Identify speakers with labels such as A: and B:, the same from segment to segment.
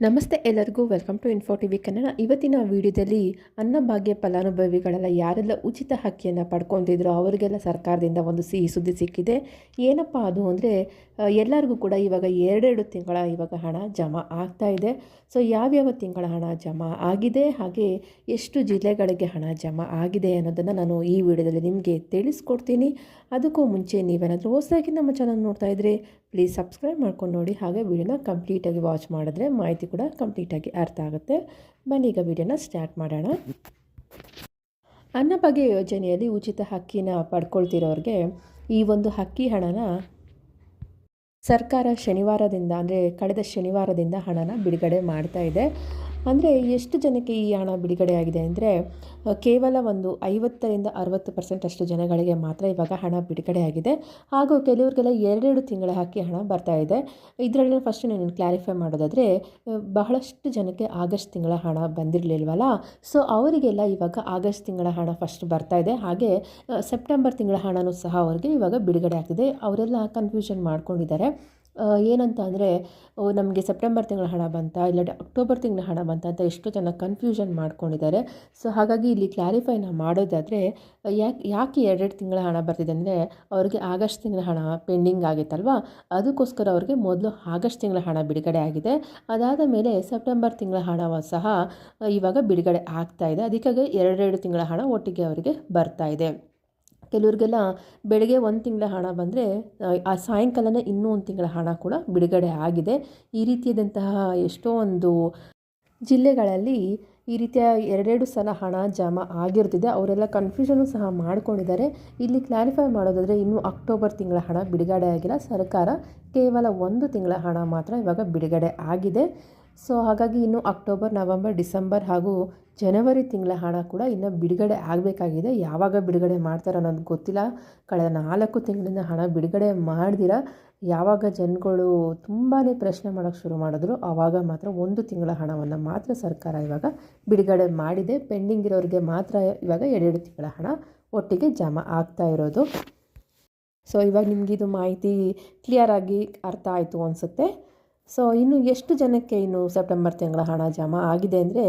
A: ನಮಸ್ತೆ ಎಲ್ಲರಿಗೂ welcome to info TV Kannada ಇವತ್ತಿನ ವಿಡಿಯೋದಲ್ಲಿ ಅನ್ನಭಾಗ್ಯ ಫಲಾನುಭವಿಗಳೆಲ್ಲ ಯಾರೆಲ್ಲ ಉಚಿತ ಹಕ್ಕಿಯನ್ನು ಪಡ್ಕೊತಿದ್ರೋ ಅವರಿಗೆಲ್ಲ ಸರ್ಕಾರದಿಂದ ಒಂದು ಸಿಹಿ ಸುದ್ದಿ ಸಿಕ್ಕಿದೆ. ಏನಪ್ಪ ಅದು ಅಂದರೆ ಎಲ್ಲರಿಗೂ ಕೂಡ ಇವಾಗ ಎರಡೆರಡು ತಿಂಗಳ ಇವಾಗ ಹಣ ಜಮಾ ಆಗ್ತಾ ಇದೆ. ಸೊ ಯಾವ್ಯಾವ ತಿಂಗಳ ಹಣ ಜಮಾ ಆಗಿದೆ, ಹಾಗೆ ಎಷ್ಟು ಜಿಲ್ಲೆಗಳಿಗೆ ಹಣ ಜಮಾ ಆಗಿದೆ ಅನ್ನೋದನ್ನು ನಾನು ಈ ವಿಡಿಯೋದಲ್ಲಿ ನಿಮಗೆ ತಿಳಿಸ್ಕೊಡ್ತೀನಿ. ಅದಕ್ಕೂ ಮುಂಚೆ ನೀವೇನಾದರೂ ಹೊಸದಾಗಿ ನಮ್ಮ ಚಾನಲ್ ನೋಡ್ತಾ ಇದ್ದರೆ ಪ್ಲೀಸ್ ಸಬ್ಸ್ಕ್ರೈಬ್ ಮಾಡ್ಕೊಂಡು ನೋಡಿ. ಹಾಗೆ ವಿಡಿಯೋನ ಕಂಪ್ಲೀಟಾಗಿ ವಾಚ್ ಮಾಡಿದ್ರೆ ಮಾಹಿತಿ ಕೂಡ ಕಂಪ್ಲೀಟಾಗಿ ಅರ್ಥ ಆಗುತ್ತೆ. ಬನ್ನಿ, ಈಗ ವೀಡಿಯೋನ ಸ್ಟಾರ್ಟ್ ಮಾಡೋಣ. ಅನ್ನಭಾಗ್ಯ ಯೋಜನೆಯಲ್ಲಿ ಉಚಿತ ಹಕ್ಕಿನ ಪಡ್ಕೊಳ್ತಿರೋರಿಗೆ ಈ ಒಂದು ಹಕ್ಕಿ ಹಣನ ಸರ್ಕಾರ ಶನಿವಾರದಿಂದ, ಅಂದರೆ ಕಳೆದ ಶನಿವಾರದಿಂದ ಹಣನ ಬಿಡುಗಡೆ ಮಾಡ್ತಾ ಇದೆ. ಅಂದರೆ ಎಷ್ಟು ಜನಕ್ಕೆ ಈ ಹಣ ಬಿಡುಗಡೆ ಆಗಿದೆ ಅಂದರೆ ಕೇವಲ ಒಂದು ಐವತ್ತರಿಂದ ಅರವತ್ತು ಪರ್ಸೆಂಟ್ ಅಷ್ಟು ಜನಗಳಿಗೆ ಮಾತ್ರ ಇವಾಗ ಹಣ ಬಿಡುಗಡೆ ಆಗಿದೆ. ಹಾಗೂ ಕೆಲವರಿಗೆಲ್ಲ ಎರಡೆರಡು ತಿಂಗಳ ಹಾಕಿ ಹಣ ಬರ್ತಾ ಇದೆ. ಇದರಲ್ಲಿ ಫಸ್ಟ್ ನಾನು ಕ್ಲಾರಿಫೈ ಮಾಡೋದಾದರೆ ಬಹಳಷ್ಟು ಜನಕ್ಕೆ ಆಗಸ್ಟ್ ತಿಂಗಳ ಹಣ ಬಂದಿರಲಿಲ್ವಲ್ಲ? ಸೊ ಅವರಿಗೆಲ್ಲ ಇವಾಗ ಆಗಸ್ಟ್ ತಿಂಗಳ ಹಣ ಫಸ್ಟ್ ಬರ್ತಾ ಇದೆ. ಹಾಗೆ ಸೆಪ್ಟೆಂಬರ್ ತಿಂಗಳ ಹಣನೂ ಸಹ ಅವರಿಗೆ ಇವಾಗ ಬಿಡುಗಡೆ ಆಗ್ತಿದೆ. ಅವರೆಲ್ಲ ಕನ್ಫ್ಯೂಷನ್ ಮಾಡ್ಕೊಂಡಿದ್ದಾರೆ. ಏನಂತ ಅಂದರೆ ನಮಗೆ ಸೆಪ್ಟೆಂಬರ್ ತಿಂಗಳ ಹಣ ಬಂತ, ಇಲ್ಲ ಅಕ್ಟೋಬರ್ ತಿಂಗಳ ಹಣ ಬಂತ ಅಂತ ಎಷ್ಟು ಜನ ಕನ್ಫ್ಯೂಷನ್ ಮಾಡ್ಕೊಂಡಿದ್ದಾರೆ. ಸೊ ಹಾಗಾಗಿ ಇಲ್ಲಿ ಕ್ಲಾರಿಫೈನ ಮಾಡೋದಾದರೆ, ಯಾಕೆ ಯಾಕೆ ಎರಡೆರಡು ತಿಂಗಳ ಹಣ ಬರ್ತಿದೆ ಅಂದರೆ, ಅವ್ರಿಗೆ ಆಗಸ್ಟ್ ತಿಂಗಳ ಹಣ ಪೆಂಡಿಂಗ್ ಆಗಿತ್ತಲ್ವಾ? ಅದಕ್ಕೋಸ್ಕರ ಅವ್ರಿಗೆ ಮೊದಲು ಆಗಸ್ಟ್ ತಿಂಗಳ ಹಣ ಬಿಡುಗಡೆ ಆಗಿದೆ. ಅದಾದ ಮೇಲೆ ಸೆಪ್ಟೆಂಬರ್ ತಿಂಗಳ ಹಣ ಸಹ, ಇವಾಗ ಬಿಡುಗಡೆ ಆಗ್ತಾ ಇದೆ. ಅದಕ್ಕಾಗಿ ಎರಡೆರಡು ತಿಂಗಳ ಹಣ ಒಟ್ಟಿಗೆ ಅವರಿಗೆ ಬರ್ತಾ ಇದೆ. ಕೆಲವ್ರಿಗೆಲ್ಲ ಬೆಳಗ್ಗೆ ಒಂದು ತಿಂಗಳ ಹಣ ಬಂದರೆ, ಆ ಸಾಯಂಕಾಲನೇ ಇನ್ನೂ ಒಂದು ತಿಂಗಳ ಹಣ ಕೂಡ ಬಿಡುಗಡೆ ಆಗಿದೆ. ಈ ರೀತಿಯಾದಂತಹ ಎಷ್ಟೋ ಒಂದು ಜಿಲ್ಲೆಗಳಲ್ಲಿ ಈ ರೀತಿಯ ಎರಡೆರಡು ಸಲ ಹಣ ಜಮಾ ಆಗಿರ್ತಿದೆ. ಅವರೆಲ್ಲ ಕನ್ಫ್ಯೂಷನು ಸಹ ಮಾಡ್ಕೊಂಡಿದ್ದಾರೆ. ಇಲ್ಲಿ ಕ್ಲಾರಿಫೈ ಮಾಡೋದಾದರೆ ಇನ್ನೂ ಅಕ್ಟೋಬರ್ ತಿಂಗಳ ಹಣ ಬಿಡುಗಡೆ ಆಗಿಲ್ಲ. ಸರ್ಕಾರ ಕೇವಲ ಒಂದು ತಿಂಗಳ ಹಣ ಮಾತ್ರ ಇವಾಗ ಬಿಡುಗಡೆ ಆಗಿದೆ. ಸೊ ಹಾಗಾಗಿ ಇನ್ನು ಅಕ್ಟೋಬರ್ ನವಂಬರ್ ಡಿಸೆಂಬರ್ ಹಾಗೂ ಜನವರಿ ತಿಂಗಳ ಹಣ ಕೂಡ ಇನ್ನು ಬಿಡುಗಡೆ ಆಗಬೇಕಾಗಿದೆ. ಯಾವಾಗ ಬಿಡುಗಡೆ ಮಾಡ್ತಾರೆ ಅನ್ನೋದು ಗೊತ್ತಿಲ್ಲ. ಕಳೆದ ನಾಲ್ಕು ತಿಂಗಳಿಂದ ಹಣ ಬಿಡುಗಡೆ ಮಾಡ್ದಿರ. ಯಾವಾಗ ಜನಗಳು ತುಂಬಾ ಪ್ರಶ್ನೆ ಮಾಡೋಕ್ಕೆ ಶುರು ಮಾಡಿದ್ರು. ಆವಾಗ ಮಾತ್ರ ಒಂದು ತಿಂಗಳ ಹಣವನ್ನು ಮಾತ್ರ ಸರ್ಕಾರ ಇವಾಗ ಬಿಡುಗಡೆ ಮಾಡಿದೆ. ಪೆಂಡಿಂಗ್ ಇರೋರಿಗೆ ಮಾತ್ರ ಇವಾಗ ಎರಡೆರಡು ತಿಂಗಳ ಹಣ ಒಟ್ಟಿಗೆ ಜಮಾ ಆಗ್ತಾ ಇರೋದು. ಸೊ ಇವಾಗ ನಿಮಗಿದು ಮಾಹಿತಿ ಕ್ಲಿಯರಾಗಿ ಅರ್ಥ ಆಯಿತು ಅನಿಸುತ್ತೆ. ಸೊ ಇನ್ನು ಎಷ್ಟು ಜನಕ್ಕೆ ಇನ್ನು ಸೆಪ್ಟೆಂಬರ್ ತಿಂಗಳ ಹಣ ಜಮಾ ಆಗಿದೆ ಅಂದರೆ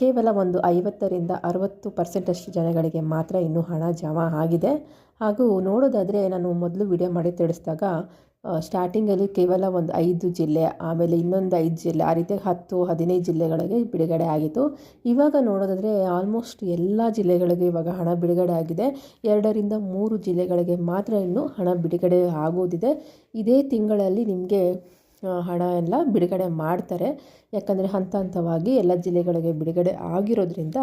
A: ಕೇವಲ ಒಂದು ಐವತ್ತರಿಂದ ಅರುವತ್ತು ಪರ್ಸೆಂಟಷ್ಟು ಜನಗಳಿಗೆ ಮಾತ್ರ ಇನ್ನೂ ಹಣ ಜಮಾ ಆಗಿದೆ. ಹಾಗೂ ನೋಡೋದಾದರೆ, ನಾನು ಮೊದಲು ವಿಡಿಯೋ ಮಾಡಿ ತಿಳಿಸಿದಾಗ ಸ್ಟಾರ್ಟಿಂಗಲ್ಲಿ ಕೇವಲ ಒಂದು ಐದು ಜಿಲ್ಲೆ, ಆಮೇಲೆ ಇನ್ನೊಂದು ಐದು ಜಿಲ್ಲೆ, ಆ ರೀತಿ ಹತ್ತು, ಹದಿನೈದು ಜಿಲ್ಲೆಗಳಿಗೆ ಬಿಡುಗಡೆ ಆಗಿತ್ತು. ಇವಾಗ ನೋಡೋದಾದರೆ ಆಲ್ಮೋಸ್ಟ್ ಎಲ್ಲ ಜಿಲ್ಲೆಗಳಿಗೆ ಇವಾಗ ಹಣ ಬಿಡುಗಡೆ ಆಗಿದೆ. ಎರಡರಿಂದ ಮೂರು ಜಿಲ್ಲೆಗಳಿಗೆ ಮಾತ್ರ ಇನ್ನೂ ಹಣ ಬಿಡುಗಡೆ ಆಗೋದಿದೆ. ಇದೇ ತಿಂಗಳಲ್ಲಿ ನಿಮಗೆ ಹಣ ಎಲ್ಲ ಬಿಡುಗಡೆ ಮಾಡ್ತಾರೆ. ಯಾಕಂದರೆ ಹಂತ ಹಂತವಾಗಿ ಎಲ್ಲ ಜಿಲ್ಲೆಗಳಿಗೆ ಬಿಡುಗಡೆ ಆಗಿರೋದ್ರಿಂದ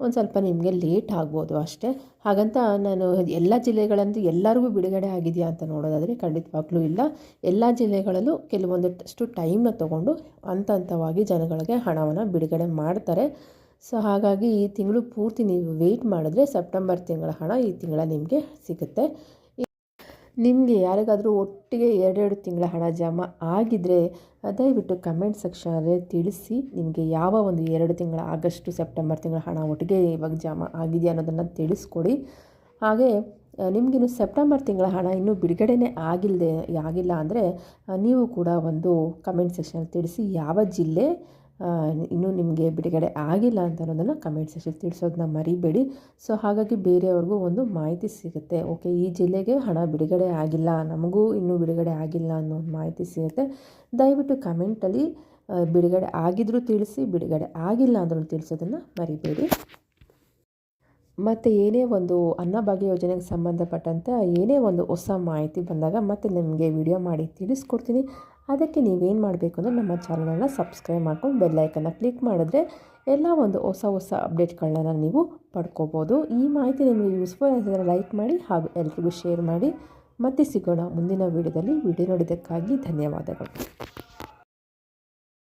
A: ಒಂದು ಸ್ವಲ್ಪ ನಿಮಗೆ ಲೇಟ್ ಆಗ್ಬೋದು ಅಷ್ಟೇ. ಹಾಗಂತ ನಾನು ಎಲ್ಲ ಜಿಲ್ಲೆಗಳಂದು ಎಲ್ಲರಿಗೂ ಬಿಡುಗಡೆ ಆಗಿದೆಯಾ ಅಂತ ನೋಡೋದಾದರೆ ಖಂಡಿತವಾಗ್ಲೂ ಇಲ್ಲ. ಎಲ್ಲ ಜಿಲ್ಲೆಗಳಲ್ಲೂ ಕೆಲವೊಂದಷ್ಟು ಟೈಮ್ನ ತೊಗೊಂಡು ಹಂತ ಹಂತವಾಗಿ ಜನಗಳಿಗೆ ಹಣವನ್ನು ಬಿಡುಗಡೆ ಮಾಡ್ತಾರೆ. ಸೊ ಹಾಗಾಗಿ ಈ ತಿಂಗಳು ಪೂರ್ತಿ ನೀವು ವೆಯ್ಟ್ ಮಾಡಿದ್ರೆ ಸೆಪ್ಟೆಂಬರ್ ತಿಂಗಳ ಹಣ ಈ ತಿಂಗಳ ನಿಮಗೆ ಸಿಗುತ್ತೆ. ನಿಮಗೆ ಯಾರಿಗಾದರೂ ಒಟ್ಟಿಗೆ ಎರಡೆರಡು ತಿಂಗಳ ಹಣ ಜಮಾ ಆಗಿದ್ದರೆ ದಯವಿಟ್ಟು ಕಮೆಂಟ್ ಸೆಕ್ಷನಲ್ಲಿ ತಿಳಿಸಿ ನಿಮಗೆ ಯಾವ ಒಂದು ಎರಡು ತಿಂಗಳ ಆಗಸ್ಟು ಸೆಪ್ಟೆಂಬರ್ ತಿಂಗಳ ಹಣ ಒಟ್ಟಿಗೆ ಇವಾಗ ಜಮಾ ಆಗಿದೆಯಾ ಅನ್ನೋದನ್ನು ತಿಳಿಸ್ಕೊಡಿ. ಹಾಗೆ ನಿಮಗಿನ್ನು ಸೆಪ್ಟೆಂಬರ್ ತಿಂಗಳ ಹಣ ಇನ್ನೂ ಬಿಡುಗಡೆನೇ ಆಗಿಲ್ಲದೆ ಆಗಿಲ್ಲ ಅಂದರೆ ನೀವು ಕೂಡ ಒಂದು ಕಮೆಂಟ್ ಸೆಕ್ಷನ್ ತಿಳಿಸಿ ಯಾವ ಜಿಲ್ಲೆ ಇನ್ನೂ ನಿಮಗೆ ಬಿಡುಗಡೆ ಆಗಿಲ್ಲ ಅಂತ ಅನ್ನೋದನ್ನು ಕಮೆಂಟ್ ಸೆಕ್ಷನ್ ತಿಳಿಸೋದನ್ನ ಮರಿಬೇಡಿ. ಸೊ ಹಾಗಾಗಿ ಬೇರೆಯವ್ರಿಗೂ ಒಂದು ಮಾಹಿತಿ ಸಿಗುತ್ತೆ. ಓಕೆ ಈ ಜಿಲ್ಲೆಗೆ ಹಣ ಬಿಡುಗಡೆ ಆಗಿಲ್ಲ, ನಮಗೂ ಇನ್ನೂ ಬಿಡುಗಡೆ ಆಗಿಲ್ಲ ಅನ್ನೋ ಮಾಹಿತಿ ಸಿಗುತ್ತೆ. ದಯವಿಟ್ಟು ಕಮೆಂಟಲ್ಲಿ ಬಿಡುಗಡೆ ಆಗಿದ್ರೂ ತಿಳಿಸಿ, ಬಿಡುಗಡೆ ಆಗಿಲ್ಲ ಅಂದ್ರೂ ತಿಳಿಸೋದನ್ನು ಮರಿಬೇಡಿ. ಮತ್ತು ಏನೇ ಒಂದು ಅನ್ನಭಾಗ್ಯ ಯೋಜನೆಗೆ ಸಂಬಂಧಪಟ್ಟಂತೆ ಏನೇ ಒಂದು ಹೊಸ ಮಾಹಿತಿ ಬಂದಾಗ ಮತ್ತೆ ನಿಮಗೆ ವಿಡಿಯೋ ಮಾಡಿ ತಿಳಿಸ್ಕೊಡ್ತೀನಿ. ಅದಕ್ಕೆ ನೀವೇನು ಮಾಡಬೇಕು ಅಂದರೆ ನಮ್ಮ ಚಾನಲನ್ನು ಸಬ್ಸ್ಕ್ರೈಬ್ ಮಾಡ್ಕೊಂಡು ಬೆಲ್ಲೈಕನ್ನು ಕ್ಲಿಕ್ ಮಾಡಿದ್ರೆ ಎಲ್ಲ ಒಂದು ಹೊಸ ಹೊಸ ಅಪ್ಡೇಟ್ಗಳನ್ನ ನೀವು ಪಡ್ಕೋಬೋದು. ಈ ಮಾಹಿತಿ ನಿಮಗೆ ಯೂಸ್ಫುಲ್ ಆಗಿದ್ರೆ ಲೈಕ್ ಮಾಡಿ ಹಾಗೂ ಎಲ್ರಿಗೂ ಶೇರ್ ಮಾಡಿ. ಮತ್ತೆ ಸಿಗೋಣ ಮುಂದಿನ ವೀಡಿಯೋದಲ್ಲಿ ವಿಡಿಯೋ ನೋಡಿದ್ದಕ್ಕಾಗಿ ಧನ್ಯವಾದಗಳು.